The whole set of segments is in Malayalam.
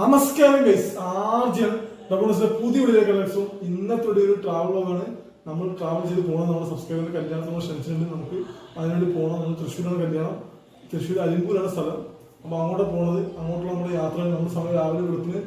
നമസ്കാരം ഗൈസ് ആദ്യം നമ്മുടെ പുതിയ ലക്ഷം ഇന്നത്തെ ഒരു ട്രാവൽ ആണ്. നമ്മൾ ട്രാവൽ ചെയ്ത് പോകണം നമ്മുടെ സബ്സ്ക്രൈബറിന്റെ കല്യാണം നമ്മൾ ക്ഷണിച്ചിട്ടുണ്ട് നമുക്ക്. അതിനുവേണ്ടി പോകണം നമ്മൾ തൃശ്ശൂരാണ് കല്യാണം. തൃശ്ശൂർ അലിമ്പൂരാണ് സ്ഥലം. അപ്പോൾ അങ്ങോട്ട് പോണത്. അങ്ങോട്ടുള്ള നമ്മുടെ യാത്ര നമ്മൾ സമയം രാവിലെ വെളുപ്പിന്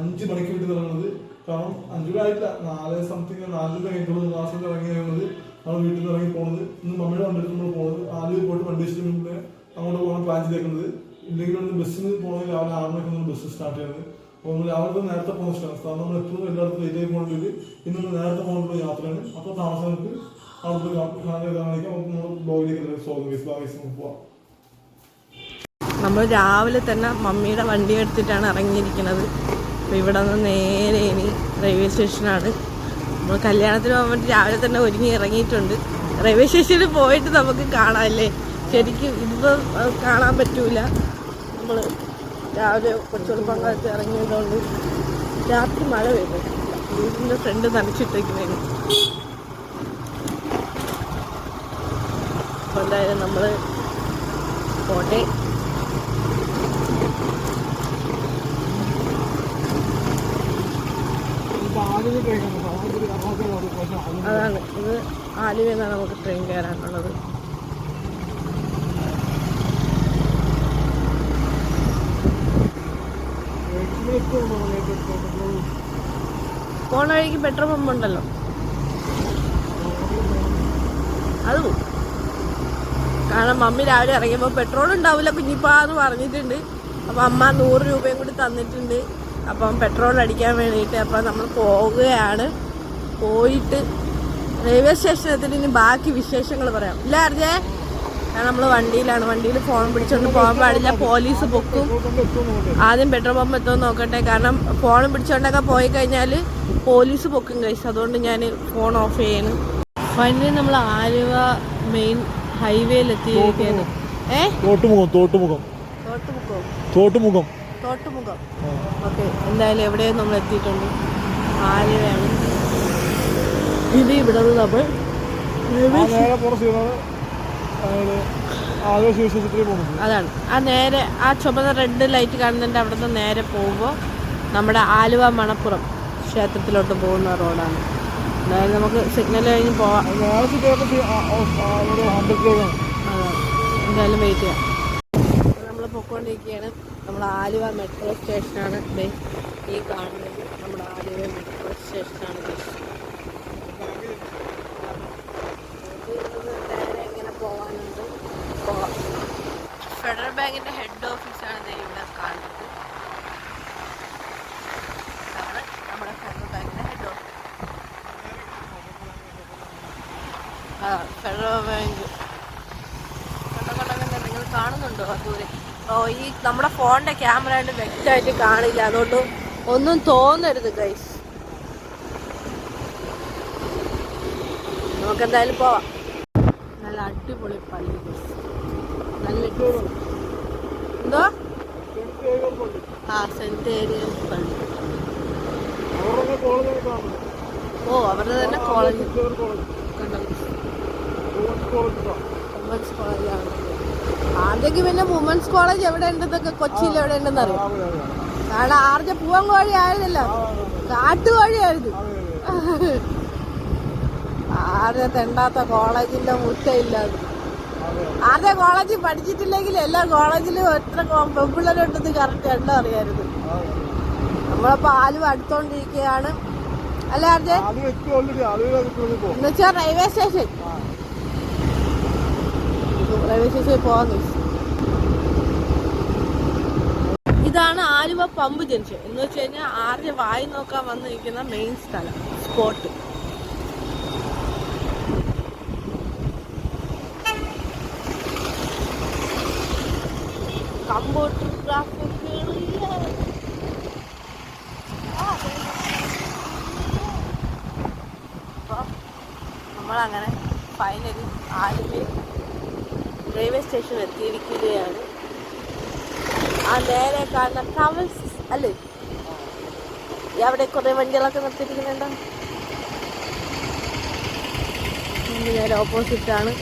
അഞ്ച് മണിക്ക് വീട്ടിൽ ഇറങ്ങുന്നത്. കാരണം അഞ്ചു ആയിട്ട് ആയിട്ടില്ല നാല് സംതിങ് നാല് രൂപ കഴിഞ്ഞിട്ടുള്ളത് മാസം ഇറങ്ങി കഴിയുന്നത് നമ്മൾ വീട്ടിൽ ഇറങ്ങി പോകുന്നത് ഇന്ന് മമ്മിയുടെ വണ്ടി നമ്മൾ പോകുന്നത് ആദ്യം പോയിട്ട് വണ്ടി വെച്ചിട്ട് അങ്ങോട്ട് പോകാൻ പ്ലാൻ ചെയ്തേക്കുന്നത്. ഇല്ലെങ്കിൽ നമ്മൾ ബസ്സിന് പോകണമെങ്കിൽ രാവിലെ ആറ് മണിക്ക് നമ്മൾ ബസ് സ്റ്റാർട്ട് ചെയ്യുന്നത് അപ്പോൾ നമ്മൾ രാവിലെ നേരത്തെ പോകുന്ന സ്ഥലം. നമ്മൾ എപ്പോഴും എല്ലായിടത്തും ലേറ്റ് ആയി വരും ഇന്ന് നമ്മൾ നേരത്തെ പോകാനുള്ള യാത്രയാണ്. അപ്പോൾ താമസം നമുക്ക് അവിടുത്തെ കാണിക്കാം നമുക്ക് നമ്മൾ ബ്ലോഗിലേക്ക് സ്വാഗതം നമുക്ക് പോവാം. നമ്മൾ രാവിലെ തന്നെ മമ്മിയുടെ വണ്ടി എടുത്തിട്ടാണ് ഇറങ്ങിയിരിക്കുന്നത്. അപ്പോൾ ഇവിടെ നിന്ന് നേരെ ഇനി റെയിൽവേ സ്റ്റേഷനാണ് നമ്മൾ കല്യാണത്തിന് പോകാൻ വേണ്ടി രാവിലെ തന്നെ ഒരുങ്ങി ഇറങ്ങിയിട്ടുണ്ട്. റെയിൽവേ സ്റ്റേഷനിൽ പോയിട്ട് നമുക്ക് കാണാമല്ലേ ശരിക്കും ഇതിപ്പോൾ കാണാൻ പറ്റൂല. നമ്മൾ രാവിലെ കൊച്ചുളുപ്പം കാലത്ത് ഇറങ്ങിയതുകൊണ്ട് രാത്രി മഴ പെയ്തു. വീടിന്റെ ഫ്രണ്ട് നനച്ചിട്ടേക്കുന്നതിന് അപ്പോൾ എന്തായാലും നമ്മൾ പോട്ടെ. അതാണ്. ഇത് ആലുവെന്നാണ് നമുക്ക് ട്രെയിൻ കയറാനുള്ളത്. പോണ വഴിക്ക് പെട്രോൾ പമ്പ് ഉണ്ടല്ലോ. അത് കാരണം മമ്മി രാവിലെ ഇറങ്ങിയപ്പോൾ പെട്രോൾ ഉണ്ടാവില്ല കുഞ്ഞിപ്പാന്ന് പറഞ്ഞിട്ടുണ്ട്. അപ്പം അമ്മ നൂറ് രൂപയും കൂടി തന്നിട്ടുണ്ട്. അപ്പം പെട്രോൾ അടിക്കാൻ വേണ്ടിയിട്ട് അപ്പം നമ്മൾ പോവുകയാണ്. പോയിട്ട് റെയിൽവേ സ്റ്റേഷൻ എത്തിയിട്ട് ഇനി ബാക്കി വിശേഷങ്ങൾ പറയാം. ഇല്ല അർജേ. നമ്മൾ വണ്ടിയിലാണ്. വണ്ടിയിൽ ഫോൺ പിടിച്ചോണ്ട് പോകാൻ പാടില്ല. പോലീസ് പൊക്കും. ആദ്യം പെട്രോൾ പമ്പ് എത്തുമെന്ന് നോക്കട്ടെ. കാരണം ഫോൺ പിടിച്ചോണ്ടൊക്കെ പോയി കഴിഞ്ഞാൽ പോലീസ് പൊക്കും കഴിച്ചു അതുകൊണ്ട് ഞാൻ ഫോൺ ഓഫ് ചെയ്യാണ്. ഫൈനലി നമ്മൾ ആലുവ മെയിൻ ഹൈവേയിൽ എത്തിയിരിക്കുകയാണ് ഏ? തോട്ടുമുഖം തോട്ടുമുഖം. തോട്ടുമുഖം. തോട്ടുമുഖം. ഓക്കെ എന്തായാലും എവിടെയും നമ്മൾ എത്തിയിട്ടുണ്ട്? ആലുവയാണ്. ഇത് ഇവിടെ നമ്മൾ അതാണ്. ആ നേരെ ആ ചുമന്ന റെഡ് ലൈറ്റ് കാണുന്നതിന്റെ അവിടെ നിന്ന് നേരെ പോകുമ്പോൾ നമ്മുടെ ആലുവ മണപ്പുറം ക്ഷേത്രത്തിലോട്ട് പോകുന്ന റോഡാണ്. അതായത് നമുക്ക് സിഗ്നൽ കഴിഞ്ഞ് പോവാം. എന്തായാലും വെയിറ്റ് ചെയ്യാം. നമ്മൾ പൊക്കോണ്ടിരിക്കുകയാണ് നമ്മൾ ആലുവ മെട്രോ സ്റ്റേഷനാണ് ഈ കാണുന്നത്. നമ്മുടെ ആലുവ മെട്രോ സ്റ്റേഷനാണ് പോകാനുണ്ട് പോകാം ഫെഡറൽ ബാങ്കിന്റെ ഹെഡ് ഓഫീസാണ് ഇവിടെ കാണുന്നത്. ഇതാണ് നമ്മുടെ ഫെഡറൽ ബാങ്കിന്റെ ഹെഡ് ഓഫീസ് ആ ഫെഡറൽ ബാങ്ക്. കണ്ടോ നിങ്ങൾ കാണുന്നുണ്ടോ ഓ ഈ നമ്മുടെ ഫോണിന്റെ ക്യാമറ കൊണ്ട് വ്യക്തമായിട്ട് കാണില്ല. അതുകൊണ്ട് ഒന്നും തോന്നരുത് ഗൈസ് നമുക്ക് എന്തായാലും പോവാം. അടിപൊളി പള്ളി. നല്ല എന്തോ? ആ സെന്റ് ഏരിയസ് പള്ളി ഓ അവരുടെ തന്നെ കോളേജ് വുമൻസ് കോളേജാണ് ആദ്യമൊക്കെ പിന്നെ വുമൻസ് കോളേജ് എവിടെ ഉണ്ടെന്നൊക്കെ കൊച്ചിയിൽ എവിടെ ഉണ്ടെന്ന് അറിയാം. കാരണം ആർജ പൂവൻ കോഴി ആയിരുന്നല്ലോ കാട്ടുകോഴിയായിരുന്നു. ആരെ തെണ്ടാത്ത കോളേജിന്റെ മുറ്റയില്ല ആരുടെ കോളേജിൽ പഠിച്ചിട്ടില്ലെങ്കിൽ എല്ലാ കോളേജിലും എത്ര പെൺപിള്ളേരുണ്ടെന്ന് കറക്റ്റ് എണ്ണം അറിയായിരുന്നു. നമ്മളപ്പോ ആലുവ അടുത്തോണ്ടിരിക്കുകയാണ് അല്ല ആർജ എന്നുവെച്ചാ റെയിൽവേ സ്റ്റേഷൻ റെയിൽവേ സ്റ്റേഷനിൽ പോകാൻ ഇതാണ് ആലുവ പമ്പ് ജംഗ്ഷൻ. എന്ന് വെച്ച് കഴിഞ്ഞാൽ ആദ്യ വായി നോക്കാൻ വന്നിരിക്കുന്ന മെയിൻ സ്ഥലം സ്പോട്ട് കമ്പ്യൂട്ടർ നമ്മളങ്ങനെ ഫൈനലി ആലുവ റെയിൽവേ സ്റ്റേഷൻ എത്തിയിരിക്കുകയാണ്. ആ നേരെ കാണുന്ന ട്രാവൽസ് അല്ലേ? അവിടെ കുറേ വണ്ടികളൊക്കെ നിർത്തിയിരിക്കുന്നുണ്ടോ? നേരെ ഓപ്പോസിറ്റാണ്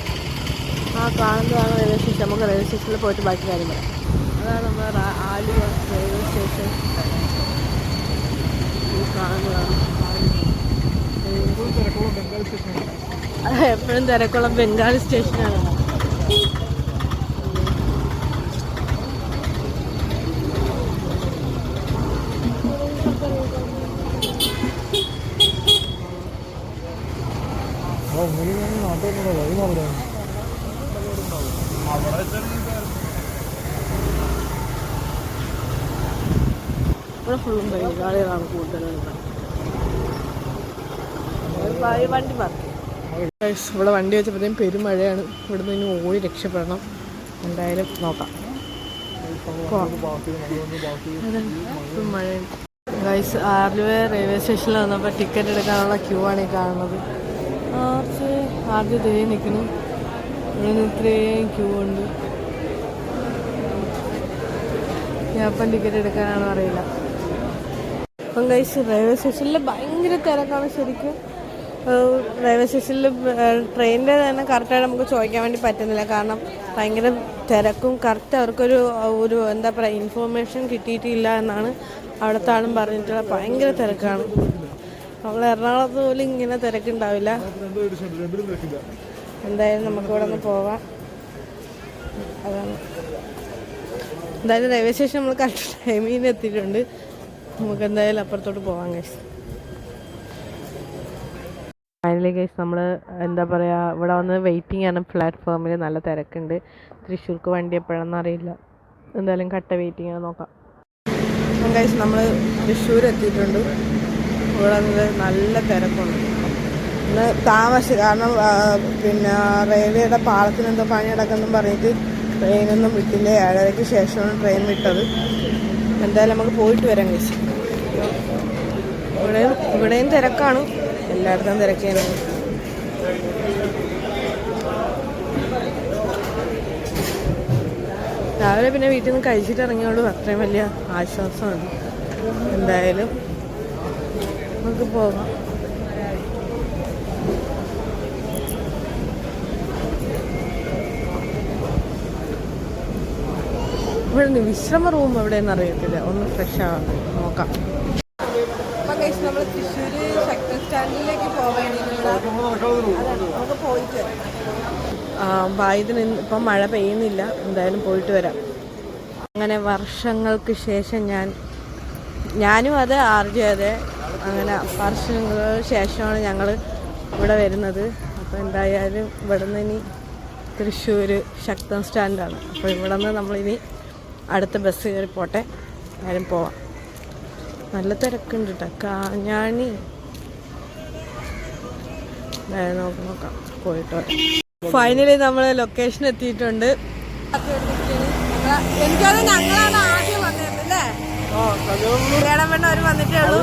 ആ കാണുന്നതാണ് റെയിൽവേ സ്റ്റേഷൻ നമുക്ക് റെയിൽവേ സ്റ്റേഷനിൽ പോയിട്ട് ബാക്കി കാര്യം പറയാം അതാണ് നമ്മൾ ആലുവ റെയിൽവേ സ്റ്റേഷൻ ഈ കാണുന്നതാണ് അതെ എപ്പോഴും തിരക്കുള്ള ബംഗാളി സ്റ്റേഷനാണ് ഓ മുരിയാണ് നാട്ടിൽ വഴി മാറുകയാണ് ഇവിടെ ഫുള്ളും ബംഗാളികളാണ് കൂടുതലുള്ളത് ഒരു വണ്ടി പാർക്ക് ഇവിടെ വണ്ടി വെച്ചപ്പോഴത്തേക്കും പെരുമഴയാണ്. ഇവിടെ നിന്ന് ഓടി രക്ഷപ്പെടണം. എന്തായാലും നോക്കാം. മഴയാണ് ഗൈസ് ആർലുവ റെയിൽവേ സ്റ്റേഷനിൽ വന്നപ്പോൾ ടിക്കറ്റ് എടുക്കാനുള്ള ക്യൂ ആണ് ഈ കാണുന്നത്. ആർച്ച് ആദ്യം ഇതേ നിൽക്കുന്നു ഇവിടെ നിന്ന് ഇത്രയും ക്യൂ ഉണ്ട്. ഞാൻ ഇപ്പം ടിക്കറ്റ് എടുക്കാനാണോ അറിയില്ല. അപ്പം കഴിച്ച് റെയിൽവേ സ്റ്റേഷനിൽ ഭയങ്കര തിരക്കാണ് ശരിക്കും. റെയിൽവേ സ്റ്റേഷനിൽ ട്രെയിനിന്റെ തന്നെ കറക്റ്റായിട്ട് നമുക്ക് ചോദിക്കാൻ വേണ്ടി പറ്റുന്നില്ല. കാരണം ഭയങ്കര തിരക്കും കറക്റ്റ് അവർക്കൊരു ഒരു എന്താ പറയുക ഇൻഫോർമേഷൻ കിട്ടിയിട്ടില്ല എന്നാണ് അവിടുത്തെ ആളും പറഞ്ഞിട്ടുള്ളത് ഭയങ്കര തിരക്കാണ്. നമ്മൾ എറണാകുളത്ത് പോലും ഇങ്ങനെ തിരക്കുണ്ടാവില്ല. എന്തായാലും നമുക്ക് ഇവിടെ നിന്ന് പോവാം. അതാണ്. എന്തായാലും റെയിൽവേ സ്റ്റേഷൻ നമ്മൾ കറക്റ്റ് ടൈമിന് എത്തിയിട്ടുണ്ട്. നമുക്ക് എന്തായാലും അപ്പുറത്തോട്ട് പോവാം ഗൈസ് ഫൈനലി ഗൈസ് നമ്മൾ എന്താ പറയുക ഇവിടെ വന്ന് വെയിറ്റിംഗ് ആണ് പ്ലാറ്റ്ഫോമിൽ നല്ല തിരക്കുണ്ട്. തൃശ്ശൂർക്ക് വണ്ടി എപ്പോഴാണെന്ന് അറിയില്ല. എന്തായാലും കട്ട വെയിറ്റിംഗ് ആണ് നോക്കാം. ഗൈസ് നമ്മൾ തൃശ്ശൂർ എത്തിയിട്ടുണ്ട് ഇവിടെ നല്ല തിരക്കുണ്ട്. ഇന്ന് താമസിച്ചു കാരണം പിന്നെ റെയിൽവേയുടെ പാളത്തിനെന്തോ എന്തോ പണി നടക്കുന്നു പറഞ്ഞിട്ട് ട്രെയിനൊന്നും വിട്ടില്ല. ഏഴരയ്ക്ക് ശേഷമാണ് ട്രെയിൻ വിട്ടത്. എന്തായാലും നമുക്ക് പോയിട്ട് വരാം കഴിച്ചു ഇവിടെയും ഇവിടെയും തിരക്കാണ്. എല്ലായിടത്തും തിരക്കാണ്. രാവിലെ പിന്നെ വീട്ടിൽ നിന്ന് കഴിച്ചിട്ട് ഇറങ്ങിയോളൂ അത്രയും വലിയ ആശ്വാസമാണ്. എന്തായാലും നമുക്ക് പോകാം. ഇവിടെ വിശ്രമ റൂം എവിടെയെന്ന് അറിയത്തില്ല. ഒന്ന് ഫ്രഷ് ആവാം നോക്കാം. നമ്മൾ തൃശ്ശൂർ ശക്തി സ്റ്റാൻഡിലേക്ക് നമുക്ക് പോയിട്ട് ഇപ്പം മഴ പെയ്യുന്നില്ല. എന്തായാലും പോയിട്ട് വരാം. അങ്ങനെ വർഷങ്ങൾക്ക് ശേഷം ഞാൻ ഞാനും അത് ആർജി അതെ അങ്ങനെ വർഷങ്ങൾക്ക് ശേഷമാണ് ഞങ്ങൾ ഇവിടെ വരുന്നത്. അപ്പോൾ എന്തായാലും ഇവിടെ നിന്ന് ഇനി തൃശ്ശൂർ ശക്തം സ്റ്റാൻഡാണ് അപ്പോൾ ഇവിടെ നിന്ന് നമ്മളിനി അടുത്ത ബസ് കയറി പോട്ടെ. ആരും പോവാം. നല്ല തിരക്കുണ്ട് കേട്ടോ കാഞ്ഞാണി. നോക്ക് നോക്കാം. പോയിട്ട് ഫൈനലി നമ്മൾ ലൊക്കേഷൻ എത്തിയിട്ടുണ്ട്. എനിക്കത് ഞങ്ങളാണ് ആദ്യം വന്നിരുന്നല്ലേ അവർ വന്നിട്ടേ ഉള്ളൂ.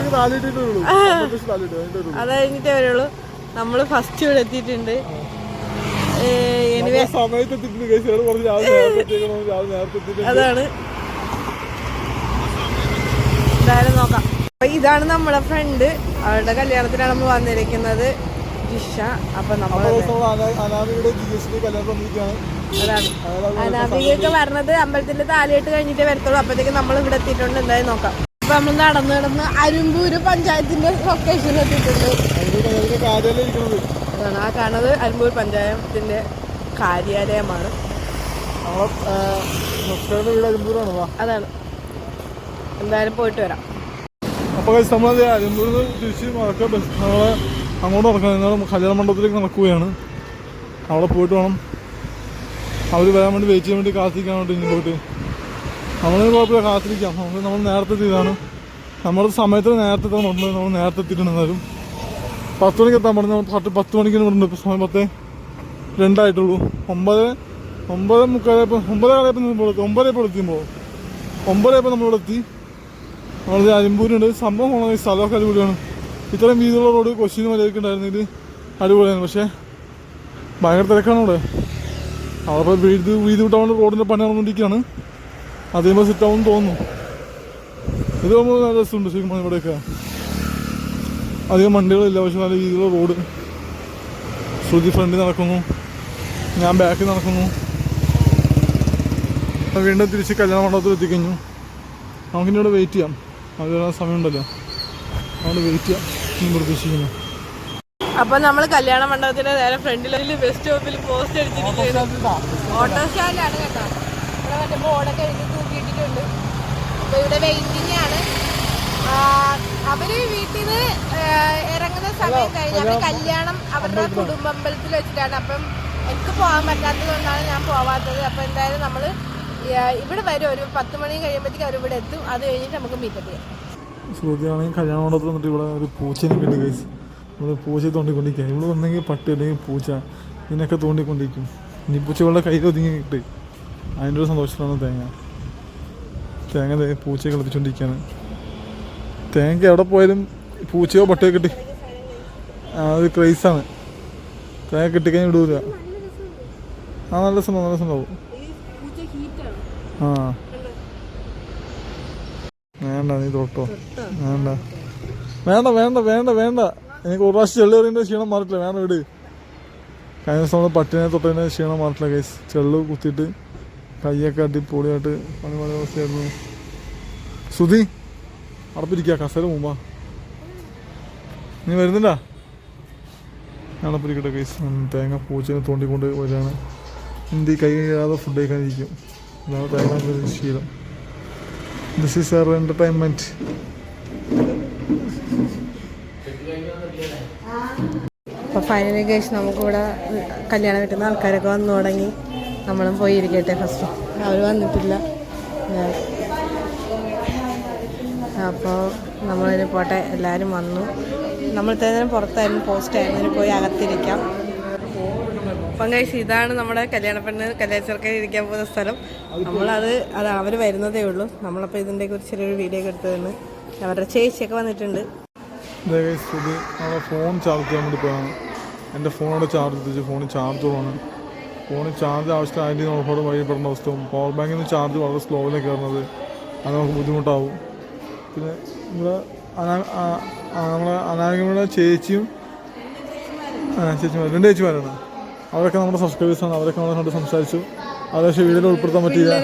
അത് കഴിഞ്ഞിട്ടേ വരുള്ളൂ നമ്മൾ ഫസ്റ്റ് ഇവിടെ എത്തിയിട്ടുണ്ട്. എനിവേ അതാണ്. എന്തായാലും നോക്കാം. അപ്പൊ ഇതാണ് നമ്മളെ ഫ്രണ്ട് അവരുടെ കല്യാണത്തിനാണ് നമ്മൾ വന്നിരിക്കുന്നത്. ജിഷ. അപ്പൊ നമ്മൾ അനാമികയൊക്കെ വരണത് അമ്പലത്തിന്റെ താലിയിട്ട് കഴിഞ്ഞിട്ടേ വരത്തുള്ളൂ. അപ്പോഴത്തേക്ക് നമ്മൾ ഇവിടെ എത്തിയിട്ടുണ്ട്. എന്തായാലും നോക്കാം. അപ്പൊ നമ്മൾ നടന്ന് നടന്ന് അരുമ്പൂര് പഞ്ചായത്തിന്റെ ലൊക്കേഷൻ എത്തിയിട്ടുണ്ട്. അതാണ്. ആ കാണുന്നത് അരുമ്പൂർ പഞ്ചായത്തിന്റെ കാര്യാലയമാണ്. അതാണ്. എന്തായാലും പോയിട്ട് വരാം. അപ്പോൾ തിരിച്ച് മറക്ക ബസ് നമ്മളെ അങ്ങോട്ട് നടക്കാൻ നിങ്ങൾ കല്യാണ മണ്ഡപത്തിലേക്ക് നടക്കുകയാണ്. അവിടെ പോയിട്ട് വേണം. അവർ വരാൻ വേണ്ടി വെയിറ്റ് ചെയ്യാൻ വേണ്ടി കാത്തിരിക്കാൻ വേണ്ടി ഇങ്ങോട്ട് നമ്മളിന് കുഴപ്പമില്ല കാത്തിരിക്കാം. നമുക്ക് നമ്മൾ നേരത്തെ എത്തിയതാണ്. നമ്മുടെ സമയത്ത് നേരത്തെ എത്താൻ നമ്മൾ നേരത്തെ എത്തിയിട്ടുണ്ട് എന്നാലും. പത്ത് മണിക്ക് എത്താൻ പറഞ്ഞു. നമ്മൾ പത്ത് മണിക്ക് ഇവിടുണ്ട് ഇപ്പോൾ സമയം പത്ത് രണ്ടായിട്ടുള്ളൂ. ഒമ്പത് ഒമ്പത് മുക്കാലപ്പോൾ ഒമ്പത് കാലയപ്പോൾ നമ്മൾ ഒമ്പതരപ്പോൾ എത്തിയുമ്പോൾ ഒമ്പതരപ്പോൾ നമ്മളിവിടെ എത്തി. നമ്മൾ അരിമ്പൂരുണ്ട് സംഭവം പോകണം ഈ സ്ഥലമൊക്കെ അടിപൊളിയാണ്. ഇത്രയും വീതിയുള്ള റോഡ് കൊച്ചിന് മര്യാദയ്ക്ക് ഉണ്ടായിരുന്നെങ്കിൽ അടിപൊളിയാണ് പക്ഷേ ഭയങ്കര തിരക്കാണ് ഇവിടെ അവിടെ. വീട് വീതി വിട്ടാൻ വേണ്ടി റോഡിന്റെ പണി നടന്നുകൊണ്ടിരിക്കുകയാണ്. അതേപോലെ സെറ്റാവും തോന്നുന്നു. ഇത് നമ്മൾ നല്ല രസമുണ്ട് ശരിക്കും ഇവിടെയൊക്കെ. അധികം വണ്ടികളില്ല പക്ഷെ നല്ല രീതിയിലുള്ള റോഡ് ശ്രുതി ഫ്രണ്ടിൽ നടക്കുന്നു. ഞാൻ ബാക്കിൽ നടക്കുന്നു. വീണ്ടും തിരിച്ച് കല്യാണ മണ്ഡപത്തിൽ എത്തിക്കഴിഞ്ഞു. നമുക്കിനി ഇവിടെ വെയിറ്റ് ചെയ്യാം അതിനുള്ള സമയമുണ്ടല്ലോ. അതുകൊണ്ട് വെയിറ്റ് ചെയ്യാം. ഞാൻ പ്രതീക്ഷിക്കുന്നു. അപ്പൊ നമ്മൾ കല്യാണ മണ്ഡപത്തിന്റെ നേരെ ഫ്രണ്ടിൽ ബസ് സ്റ്റോപ്പിൽ പോസ്റ്റ് അടിച്ചിരിക്കുകയാണ്. ഓട്ടോ സ്റ്റാൻഡാണ് കേട്ടോ. ഇവിടെ ബോർഡൊക്കെ എഴുതി തൂക്കിയിട്ടിട്ടുണ്ട്. അപ്പൊ ഇവിടെ വെയിറ്റിംഗ് ആണ്. അവർ വീട്ടിൽ നിന്ന് ഇറങ്ങുന്ന സമയം കഴിഞ്ഞ് അവർ കല്യാണം അവരുടെ കുടുംബമ്പലത്തിൽ വെച്ചിട്ടാണ്. അപ്പം എനിക്ക് പോകാൻ പറ്റാത്തത് കൊണ്ടാണ് ഞാൻ പോവാത്തത്. അപ്പൊ എന്തായാലും നമ്മൾ ഇവിടെ വരും. ഒരു പത്ത് മണി കഴിയുമ്പോഴത്തേക്ക് അവർ ഇവിടെ എത്തും. അത് കഴിഞ്ഞിട്ട് നമുക്ക് മീറ്റപ്പ് ചെയ്യാം. ശ്രുതിയാണെങ്കിൽ കല്യാണ മണ്ഡപത്തിൽ വന്നിട്ട് ഇവിടെ ഒരു പൂച്ചനെ കിട്ടി കേസ് ഇവിടെ പൂച്ചയെ തോണ്ടിക്കൊണ്ടിരിക്കുക ഇവിടെ വന്നെങ്കിൽ പട്ടി അല്ലെങ്കിൽ പൂച്ച ഇതിനൊക്കെ തോണ്ടിക്കൊണ്ടിരിക്കും. ഇനി പൂച്ച ഇവിടെ കയ്യിൽ ഒതുങ്ങി കിട്ടി. അതിന്റെ ഒരു സന്തോഷത്തിലാണ് തേങ്ങ. തേങ്ങ പൂച്ചയെ കളിപ്പിച്ചുകൊണ്ടിരിക്കുകയാണ് തേങ്ങ എവിടെ പോയാലും പൂച്ചയോ പട്ടിയോ കിട്ടി. അത് ക്രൈസാണ് തേങ്ങ കിട്ടിക്കഴിഞ്ഞാൽ വിടൂല ആ നല്ല രസം നല്ല രസം ഉണ്ടാവും ആ. വേണ്ട നീ തൊട്ടോ. വേണ്ട. വേണ്ട വേണ്ട വേണ്ട വേണ്ട. എനിക്ക് ഒരു പ്രാവശ്യം ചെള്ളു എറിയുന്ന ക്ഷീണം മാറിട്ടില്ല. വേണ്ട വിട്. കഴിഞ്ഞ ദിവസം നമ്മൾ പട്ടിനെ തൊട്ടതിന് ക്ഷീണം മാറിട്ടില്ല കേസ് ചെള്ളു കുത്തിയിട്ട് കയ്യൊക്കെ അടിപൊളിയായിട്ട് പണി പണി അവസ്ഥയായിരുന്നു. സുധി അടപ്പിരിക്കുക കസേര മുമ്പാ. നീ വരുന്നില്ല അടപ്പിരിക്കട്ടെ കേസ് തേങ്ങ പൂച്ചനെ തോണ്ടിക്കൊണ്ട് വരികയാണ്. ഇന്ത്യ കൈ കഴിയാതെ ഫുഡ് കഴിക്കാനിരിക്കും ഇതാണ് തേങ്ങ ശീലം. ദിസ് ഈസ് അവർ എന്റർടൈൻമെന്റ് അപ്പോൾ ഫൈനലി കേസ് നമുക്കിവിടെ കല്യാണം കിട്ടുന്ന ആൾക്കാരൊക്കെ വന്നു തുടങ്ങി. നമ്മളും പോയിരിക്കട്ടെ ഫസ്റ്റ് അവർ വന്നിട്ടില്ല. അപ്പോൾ നമ്മളതിന് പോട്ടെ. എല്ലാവരും വന്നു. നമ്മൾ ഇത്രയും പുറത്തായിരുന്നു. പോസ്റ്റ് ആയിരുന്നു. പോയി അകത്തിരിക്കാം. അപ്പം കഴിച്ച് ഇതാണ് നമ്മുടെ കല്യാണപ്പെണ്ണ് കല്യാണ ചെറുക്കൻ ഇരിക്കാൻ പോകുന്ന സ്ഥലം. നമ്മളത് അത് അവർ വരുന്നതേ ഉള്ളൂ. നമ്മളപ്പോൾ ഇതിന്റെ കുറിച്ച് ചെറിയൊരു വീഡിയോ ഒക്കെ എടുത്തതെന്ന് അവരുടെ ചേച്ചിയൊക്കെ വന്നിട്ടുണ്ട്. ഇത് നമ്മുടെ ഫോൺ ചാർജ് ചെയ്യാൻ വേണ്ടി പോയാണ് എന്റെ ഫോണോട് ചാർജ് എത്തിച്ച് ഫോണിൽ ചാർജ് കുറവാണ് ഫോണിൽ ചാർജ് ആവശ്യത്തിന് ആന്റി നമ്മളോട് വഴിപ്പെടുന്ന അവസ്ഥയും പവർ ബാങ്കിൽ നിന്ന് ചാർജ് വളരെ സ്ലോയിലാണ് കയറുന്നത്. അത് നമുക്ക് ബുദ്ധിമുട്ടാവും. പിന്നെ നമ്മളെ നമ്മളെ അനാമികയുടെ ചേച്ചിയും ആ ചേച്ചിമാർ രണ്ട് ചേച്ചിമാരാണ്. അവരൊക്കെ നമ്മുടെ സബ്സ്ക്രൈബേഴ്സാണ് അവരൊക്കെ നമ്മളെ കണ്ട് സംസാരിച്ചു. അവരെ പക്ഷേ വീഡിയോയിൽ ഉൾപ്പെടുത്താൻ പറ്റിയില്ല.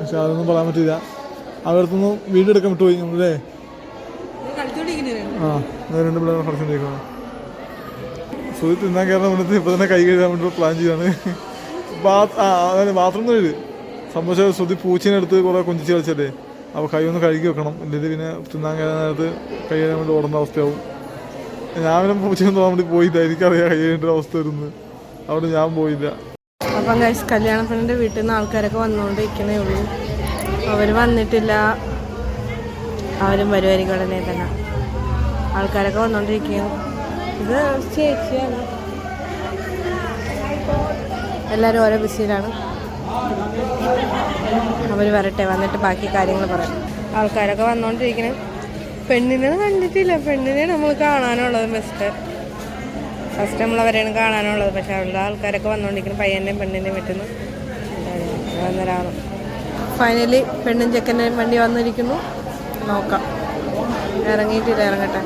പക്ഷെ അതൊന്നും പറയാൻ പറ്റിയില്ല. അവരടുത്തൊന്നും വീഡിയോ എടുക്കാൻ വിട്ടുപോയി നമ്മളല്ലേ? ആ രണ്ട് പിള്ളേരെ കളിച്ചോണ്ടിരിക്കുന്നത് സുഹൃത്ത് തിന്നാൻ വേണ്ടി ഇപ്പൊ തന്നെ കൈ കഴുകാൻ വേണ്ടി പ്ലാൻ ചെയ്താണ്. ബാത്ത് ആ അതായത് ബാത്റൂം വീട് സംഭവിച്ച ശ്രുതി പൂച്ചിനെടുത്ത് കുറെ കൊഞ്ചിച്ച് കളിച്ചല്ലേ? അപ്പോൾ കൈ ഒന്ന് കഴുകി വെക്കണം. ഇല്ലെങ്കിൽ പിന്നെ തിന്നാൻ കൈ കഴിയാൻ വേണ്ടി ഓടുന്ന അവസ്ഥയാവും. ഞാൻ പിന്നെ പൂച്ചനെ തോന്നാൻ വേണ്ടി പോയില്ല. എനിക്കറിയാം കൈ കഴിയേണ്ട അവസ്ഥ വരുന്നത്. അവിടെ ഞാൻ പോയില്ല. അപ്പം കഴിച്ച് കല്യാണ പെണ്ണിന്റെ വീട്ടിൽ നിന്ന് ആൾക്കാരൊക്കെ വന്നുകൊണ്ടിരിക്കണേ ഉള്ളൂ. അവർ വന്നിട്ടില്ല. അവരും വരുമായിരിക്കും ഉടനെ തന്നെ. ആൾക്കാരൊക്കെ വന്നുകൊണ്ടിരിക്കുകയും ഇത് ചേച്ചിയാണ്. എല്ലാവരും ഓരോ ബിസിയിലാണ് അവർ വരട്ടെ വന്നിട്ട് ബാക്കി കാര്യങ്ങൾ പറയാം. ആൾക്കാരൊക്കെ വന്നുകൊണ്ടിരിക്കണേ പെണ്ണിനെ കണ്ടിട്ടില്ല. പെണ്ണിനെ നമ്മൾ കാണാനുള്ളത് ബെസ്റ്റ് ഫസ്റ്റ് നമ്മൾ അവരെയാണ് കാണാനുള്ളത്. പക്ഷെ അവരുടെ ആൾക്കാരൊക്കെ വന്നുകൊണ്ടിരിക്കുന്നു പയ്യനെയും പെണ്ണിനെയും വീട്ടിൽ നിന്ന്. വന്നൊരാണ്. ഫൈനലി പെണ്ണും ചെക്കന്റെയും വണ്ടി വന്നിരിക്കുന്നു. നോക്കാം. ഇറങ്ങിയിട്ടില്ല ഇറങ്ങട്ടെ.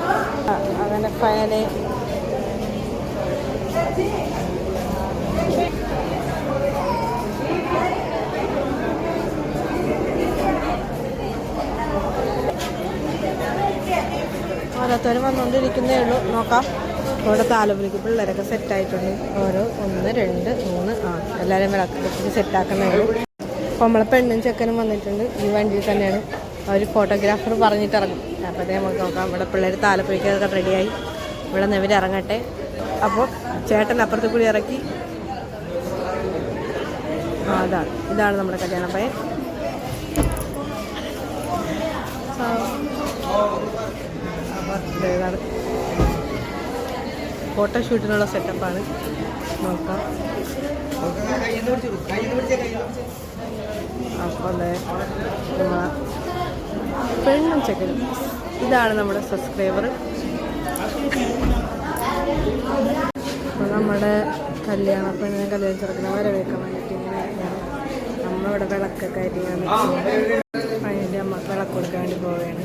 അങ്ങനെ ഫൈനലി ഓരോരുത്തർ വന്നുകൊണ്ടിരിക്കുന്നേ ഉള്ളൂ. നോക്കാം. ഇവിടെ താലപ്പൊലിക്ക് പിള്ളേരൊക്കെ സെറ്റായിട്ടുണ്ട് ഓരോ ഒന്ന് രണ്ട് മൂന്ന് ആ എല്ലാവരും വിളക്ക് സെറ്റാക്കുന്നേ ഉള്ളൂ. അപ്പോൾ നമ്മളെ പെണ്ണും ചെക്കനും വന്നിട്ടുണ്ട്. ഈ വണ്ടിയിൽ തന്നെയാണ്. അവർ ഫോട്ടോഗ്രാഫർ പറഞ്ഞിട്ട് ഇറങ്ങും. അപ്പോഴത്തേ നമുക്ക് നോക്കാം. ഇവിടെ പിള്ളേർ താലപ്പൊലിക്കൊക്കെ റെഡിയായി ഇവിടെ നിന്ന് ഇവർ ഇറങ്ങട്ടെ. അപ്പോൾ ചേട്ടൻ അപ്പുറത്ത് കൂടി ഇറക്കി. ആ അതാണ് ഇതാണ് നമ്മുടെ കല്യാണ പയ്യൻ. അപ്പോൾ ഇതാണ് ഫോട്ടോഷൂട്ടിനുള്ള സെറ്റപ്പാണ്. നോക്കാം. അപ്പോൾ പെണ്ണും ചെക്കനും. ഇതാണ് നമ്മുടെ സബ്സ്ക്രൈബർ. അപ്പോൾ നമ്മുടെ കല്യാണ പെണ്ണിനെ കല്യാണം ചെറുക്കനെ വരവേക്കാൻ വേണ്ടിയിട്ട് ഇങ്ങനെ നമ്മളിവിടെ വിളക്കൊക്കെ ആയിട്ട് ഇങ്ങനെ അതിന്റെ അമ്മ വിളക്ക് കൊടുക്കാൻ വേണ്ടി പോവുകയാണ്.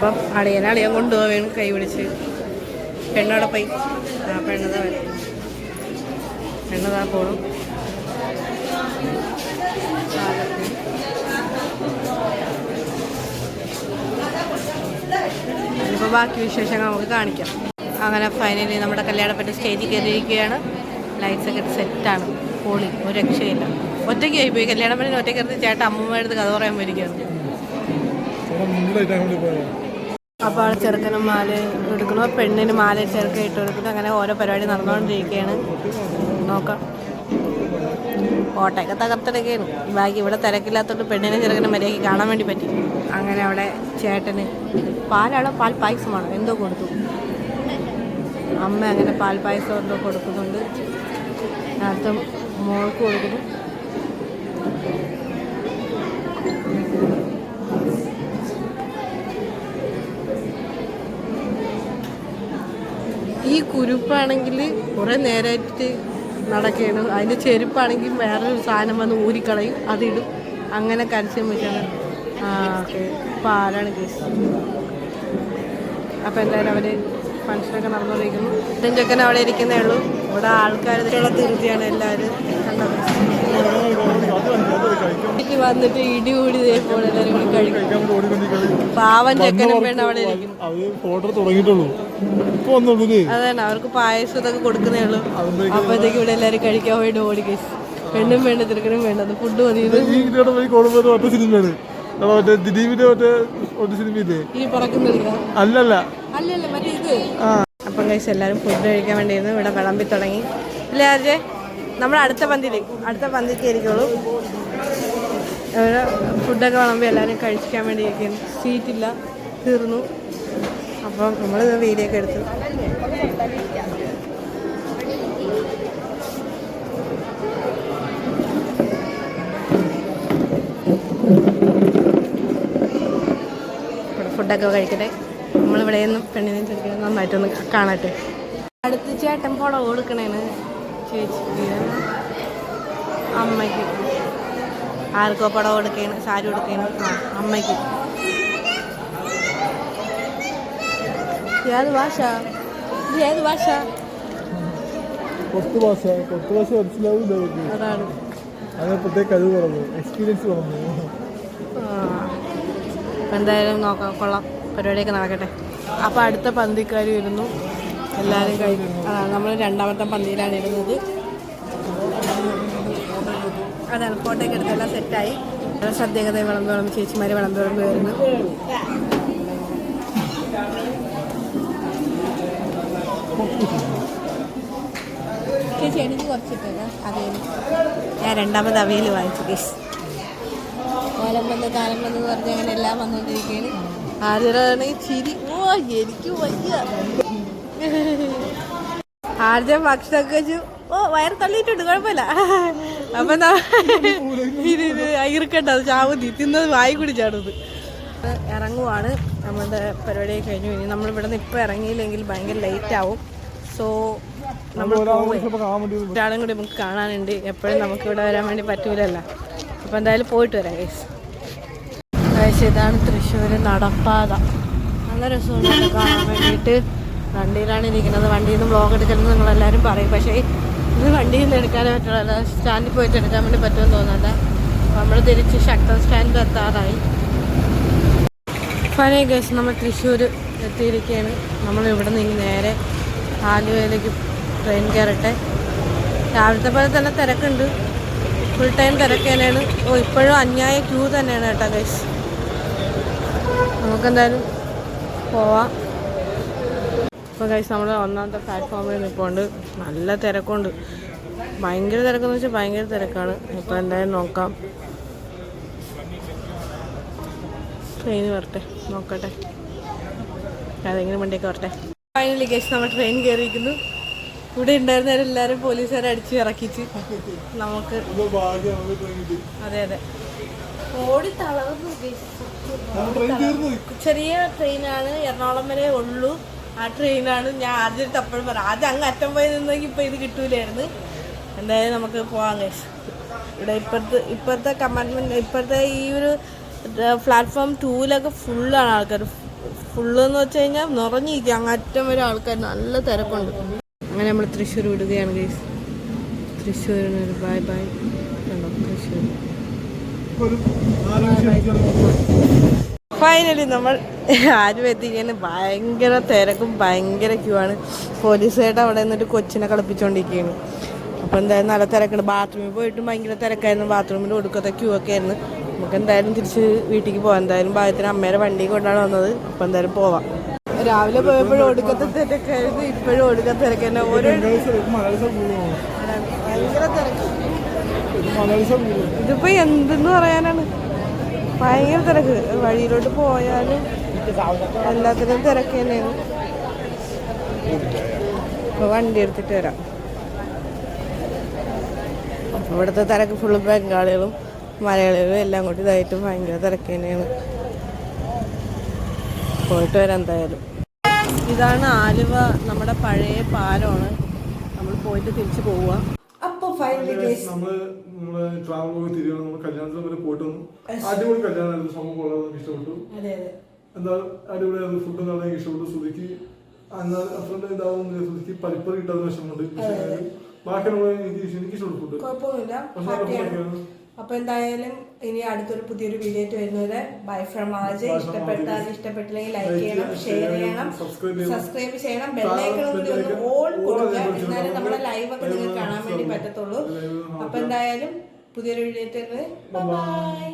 അപ്പം അളിയനെ അളിയൻ കൊണ്ടുപോവാണ് കൈ പിടിച്ച് പെണ്ണോടെ പോയി. ആ പെണ്ണതാ വരും. പെണ്ണതാ പോണു. അതിപ്പോൾ ബാക്കി വിശേഷങ്ങൾ നമുക്ക് കാണിക്കാം. അങ്ങനെ ഫൈനലി നമ്മുടെ കല്യാണപ്പറ്റ സ്റ്റേജിൽ കയറിയിരിക്കുകയാണ്. ലൈറ്റ്സ് ഒക്കെ സെറ്റാണ് പോളി. ഒരു രക്ഷയില്ല. ഒറ്റയ്ക്കായി പോയി. കല്യാണം പണി ഒറ്റയ്ക്ക് എടുത്ത് ചേട്ടൻ അമ്മമ്മയുടെ കഥ പറയാൻ പോയിരിക്കുകയാണ്. അപ്പോൾ ആൾ ചെറുക്കനും മാല എടുക്കണു പെണ്ണിന് മാല ചെറുക്ക ഇട്ട് കൊടുക്കുന്നു. അങ്ങനെ ഓരോ പരിപാടി നടന്നുകൊണ്ടിരിക്കുകയാണ്. നോക്കാം. കോട്ടയൊക്കെ തകർത്തെടുക്കുകയാണ് ബാക്കി ഇവിടെ തിരക്കില്ലാത്തതുകൊണ്ട് പെണ്ണിനെ ചെറുക്കനും മര്യാദയ്ക്ക് കാണാൻ വേണ്ടി പറ്റി. അങ്ങനെ അവിടെ ചേട്ടന് പാലാണോ പാൽ പായസമാണോ എന്തോ കൊടുത്തു. അമ്മ അങ്ങനെ പാൽ പായസം എന്തോ കൊടുക്കുന്നുണ്ട്. അടുത്ത മോൾക്ക് കൊടുക്കുന്നു. കുരുപ്പാണെങ്കിൽ കുറേ നേരമായിട്ട് നടക്കുകയാണ് അതിന്റെ ചെരുപ്പാണെങ്കിൽ വേറൊരു സാധനം വന്ന് ഊരിക്കളയും അതിടും. അങ്ങനെ കരച്ചു വെച്ചാണ് ആ ഓക്കെ. അപ്പോൾ ആരാണ് കേസ് അപ്പോൾ എന്തായാലും അവർ ഫങ്ഷനൊക്കെ നടന്നുകൊണ്ടിരിക്കുന്നു ഇതും ചെക്കൻ അവിടെ ഇരിക്കുന്നേ ഉള്ളൂ. ഇവിടെ ആൾക്കാർ തിരുത്തിയാണ് എല്ലാവരും. കണ്ടത് വീട്ടിൽ വന്നിട്ട് ഇടി കൂടി ഇതേപോലെ എല്ലാവരും കൂടി കഴിക്കും. കഴിക്കാൻ വേണ്ടി ഓടിക്കൊണ്ടിരിക്കുകയാണ് പാവൻ ചെക്കനും അവിടെ അതാണ് അവർക്ക് പായസം ഇതൊക്കെ കൊടുക്കുന്നേ ഉള്ളൂ. അപ്പോഴത്തേക്ക് ഇവിടെ എല്ലാവരും കഴിക്കാൻ വേണ്ടി ഓടി കേസ് പെണ്ണും വേണ്ട തിരക്കനും വേണ്ടത് ഫുഡ് മതി. സിനിമയാണ്. മറ്റേ ദിലീപിന്റെ മറ്റേ ഒരു സിനിമയില്ലേ? അല്ലല്ല. അപ്പം കഴിച്ച് എല്ലാവരും ഫുഡ് കഴിക്കാൻ വേണ്ടിയിരുന്നു ഇവിടെ വിളമ്പി തുടങ്ങി. ഇല്ലേ അജയ് നമ്മൾ അടുത്ത പന്തിയിലേക്ക് അടുത്ത പന്തിക്ക് ആയിരിക്കുള്ളൂ. ഫുഡൊക്കെ വിളമ്പി എല്ലാവരും കഴിക്കാൻ വേണ്ടി ഇരിക്കുന്നു. സീറ്റില്ല തീർന്നു. അപ്പം നമ്മൾ വീഡിയോ ഒക്കെ എടുത്തു. ഫുഡൊക്കെ കഴിക്കട്ടെ. നമ്മളിവിടെ നിന്നും പെണ്ണിനെ ചെറുക്കണം നന്നായിട്ടൊന്ന് കാണട്ടെ. അടുത്ത ചേട്ടൻ പുടവ കൊടുക്കണേന്. ചേച്ചിക്ക് അമ്മയ്ക്ക് ആർക്കോ പടം എടുക്കണം സാരി എടുക്കണം ആ അമ്മയ്ക്ക്. ഏത് ഭാഷ? ഇത് ഏത് ഭാഷ? കൊത്തു ഭാഷ. കൊത്തു ഭാഷ മനസ്സിലാവില്ല അതാണ്. അങ്ങനെ പ്രത്യേക കഴിവ് പറഞ്ഞു എക്സ്പീരിയൻസ് പറഞ്ഞു ആ. അപ്പൊ എന്തായാലും നോക്കാം. കൊള്ളാം. പരിപാടിയൊക്കെ നടക്കട്ടെ. അപ്പോൾ അടുത്ത പന്തിക്കാരി വരുന്നു. എല്ലാവരും കഴിക്കും നമ്മൾ രണ്ടാമത്തെ പന്തിയിലാണ് ഇടുന്നത്. അതാണ് ഫോട്ടോയൊക്കെ എടുത്തെല്ലാം സെറ്റായി. സദ്യകത വളം തുറന്ന് ചേച്ചിമാർ വളം തുറന്ന് വരുന്നു ചേച്ചി എനിക്ക് കുറച്ചിട്ടേരാ അവയിൽ ഞാൻ രണ്ടാമത് അവയിൽ വാങ്ങിച്ചു കേസ് ഓലം വന്ന് കാലം വന്ന് പറഞ്ഞ് അങ്ങനെ എല്ലാം വന്നുകൊണ്ടിരിക്കുകയാണ് ആദ്യമാണെങ്കിൽ ചിരി. ഓ എനിക്ക് വയ്യ. ആദ്യം ഭക്ഷണമൊക്കെ വെച്ചു ഓ വയർ തള്ളിയിട്ടുണ്ട് കുഴപ്പമില്ല. അപ്പൊ ഇത് ഇത് ഇറുക്കണ്ട അത് ചാവുതി തിന്നത് വായി കുടിച്ചാണത് ഇറങ്ങുവാണ്. നമ്മുടെ പരിപാടി കഴിഞ്ഞു. ഇനി നമ്മൾ ഇവിടെ നിന്ന് ഇപ്പൊ ഇറങ്ങിയില്ലെങ്കിൽ ഭയങ്കര ലേറ്റ് ആവും. സോ നമ്മൾ ഒരാളും കൂടി നമുക്ക് കാണാനുണ്ട്. എപ്പോഴും നമുക്ക് ഇവിടെ വരാൻ വേണ്ടി പറ്റൂലല്ല. അപ്പൊ എന്തായാലും പോയിട്ട് വരാം ഗൈസ് ഗൈസ് ഇതാണ് തൃശ്ശൂർ നടപ്പാത. നല്ല രസമുണ്ട് കാണാൻ വേണ്ടിയിട്ട്. വണ്ടിയിലാണ് ഇരിക്കുന്നത് വണ്ടിയിൽ നിന്ന് ബ്ലോഗ് എടുക്കണമെന്ന് നിങ്ങളെല്ലാവരും പറയും. പക്ഷേ ഇത് വണ്ടിയിൽ നിന്ന് എടുക്കാനേ പറ്റുള്ളൂ. സ്റ്റാൻഡിൽ പോയിട്ട് എടുക്കാൻ വേണ്ടി പറ്റുമെന്ന് തോന്നുന്നില്ല. നമ്മൾ തിരിച്ച് ശക്തൻ സ്റ്റാൻഡിൽ എത്താറായി. ഫനേ കേസ് നമ്മൾ തൃശ്ശൂർ എത്തിയിരിക്കുകയാണ്. നമ്മൾ ഇവിടെ നിന്ന് നേരെ ആലുവയിലേക്ക് ട്രെയിൻ കയറട്ടെ. രാവിലത്തെ പോലെ തന്നെ തിരക്കുണ്ട്. ഫുൾ ടൈം തിരക്ക് തന്നെയാണ്. ഓ ഇപ്പോഴും അന്യായ ക്യൂ തന്നെയാണ് കേട്ടോ കേസ് നമുക്കെന്തായാലും പോവാം. ഇപ്പോൾ ഗൈസ് നമ്മൾ ഒന്നാമത്തെ പ്ലാറ്റ്ഫോമിൽ നിൽപ്പുണ്ട് നല്ല തിരക്കുണ്ട്. ഭയങ്കര തിരക്കെന്ന് വെച്ചാൽ ഭയങ്കര തിരക്കാണ്. ഇപ്പോൾ എന്തായാലും നോക്കാം. ട്രെയിൻ വരട്ടെ. നോക്കട്ടെ. അതെങ്ങനെ വണ്ടിയൊക്കെ വരട്ടെ. ഫൈനലി കേസ് നമ്മൾ ട്രെയിൻ കയറിയിരിക്കുന്നു ഇവിടെ ഉണ്ടായിരുന്നവരെല്ലാവരും പോലീസുകാരെ അടിച്ച് ഇറക്കിച്ച് നമുക്ക് അതെ അതെ. ഓടി തളർന്നു ചെറിയ ട്രെയിനാണ് എറണാകുളം വരെ ഉള്ളൂ. ആ ട്രെയിനാണ് ഞാൻ ആദ്യം അപ്പോഴും പറയാം ആദ്യം അങ്ങ് അറ്റം പോയി നിന്നെങ്കിൽ ഇപ്പൊ ഇത് കിട്ടൂലായിരുന്നു. എന്തായാലും നമുക്ക് പോവാം guys. ഇവിടെ ഇപ്പോഴത്തെ ഇപ്പോഴത്തെ കമ്പാർട്ട്മെന്റ് ഇപ്പോഴത്തെ ഈ ഒരു പ്ലാറ്റ്ഫോം ടൂലൊക്കെ ഫുള്ളാണ് ആൾക്കാർ ഫുള്ള് എന്ന് വെച്ച് കഴിഞ്ഞാൽ നിറഞ്ഞിരിക്കും അങ്ങ് അറ്റം വരെ ആൾക്കാർ നല്ല തിരക്കുണ്ട്. അങ്ങനെ നമ്മൾ തൃശ്ശൂർ വിടുകയാണ് ഗൈസ്. തൃശ്ശൂരിന് ഒരു ബൈ ബൈ തൃശ്ശൂർ. നിമിഷം ഇരിക്കുകയാണ്. ഫൈനലി നമ്മൾ ആരും എത്തിക്കാൻ ഭയങ്കര തിരക്കും ഭയങ്കര ക്യൂ ആണ്. പോലീസുകാരുടെ അവിടെ നിന്നിട്ട് കൊച്ചിനെ കളിപ്പിച്ചുകൊണ്ടിരിക്കുകയാണ് അപ്പോൾ എന്തായാലും നല്ല തിരക്കുണ്ട്. ബാത്റൂമിൽ പോയിട്ടും ഭയങ്കര തിരക്കായിരുന്നു. ബാത്റൂമിൽ ഒടുക്കത്തെ ക്യൂ ഒക്കെ ആയിരുന്നു. നമുക്ക് എന്തായാലും തിരിച്ച് വീട്ടിലേക്ക് പോകാം എന്തായാലും ഭാഗ്യത്തിന് അമ്മേരെ വണ്ടി കൊണ്ടാണ് വന്നത്. അപ്പോൾ എന്തായാലും പോവാം. രാവിലെ പോയപ്പോഴും ഒടുക്കത്തെ തിരക്കായിരുന്നു. ഇപ്പോഴും ഒടുക്കത്തെ തിരക്ക് തന്നെ. ഓരോ ഭയങ്കര തിരക്ക്. ഇതിപ്പോ എന്തെന്ന് പറയാനാണ്? ഭയങ്കര തിരക്ക്. വഴിയിലോട്ട് പോയാലും എല്ലാത്തിനും തിരക്ക് തന്നെയാണ്. ഇപ്പൊ വണ്ടി എടുത്തിട്ട് വരാം. അപ്പൊ ഇവിടുത്തെ തിരക്ക് ഫുള്ള് ബംഗാളികളും മലയാളികളും എല്ലാം കൂടി ഇതായിട്ട് ഭയങ്കര തിരക്ക് തന്നെയാണ്. പോയിട്ട് വരാം എന്തായാലും. ഇതാണ് ആലുവ നമ്മുടെ പഴയ പാലമാണ്. നമ്മൾ പോയിട്ട് തിരിച്ചു പോവുക. ഫൈനലി നമ്മൾ നമ്മൾ ട്രാവൽ പോയി തിരികെ നമ്മൾ കല്യാണത്തിന് വരെ പോയിട്ട് വന്നു. അടിപൊളി കല്യാണമായിരുന്നു സംഭവം ഇഷ്ടപ്പെട്ടു. അതെ അതെ. എന്താ അടിപൊളിയായിരുന്നു. ഫുഡ് എനിക്ക് ഇഷ്ടപ്പെട്ടു. സുധിക്ക് എന്നാൽ ഫ്രണ്ട് ഇതാവും സുധിക്ക് പരിപ്പറി കിട്ടാത്ത വിഷമമുണ്ട്. പക്ഷേ ബാക്കി നമ്മൾ എനിക്ക് എനിക്ക് ഇഷ്ടപ്പെട്ടു. ഫുഡ് കുഴപ്പമൊന്നുമില്ല പക്ഷേ ഹാപ്പിയാണ് കുഴപ്പമില്ല. അപ്പൊ എന്തായാലും ഇനി അടുത്തൊരു പുതിയൊരു വീഡിയോ ആയിട്ട് വരുന്നത് ബൈ ഫ്രം ആജ് ഇഷ്ടപ്പെട്ടാൽ. ഇഷ്ടപ്പെട്ടില്ലെങ്കിൽ ലൈക്ക് ചെയ്യണം ഷെയർ ചെയ്യണം. സബ്സ്ക്രൈബ് ചെയ്യണം. ബെല്ലൈക്കണം കൂടി ഒന്ന് ഓൾ കൊടുക്കുക. എന്നാലും നമ്മുടെ ലൈവ് ഒക്കെ നിങ്ങൾക്ക് കാണാൻ വേണ്ടി പറ്റത്തുള്ളൂ. Live അപ്പൊ എന്തായാലും പുതിയൊരു വീഡിയോ ആയിട്ട്. ബൈ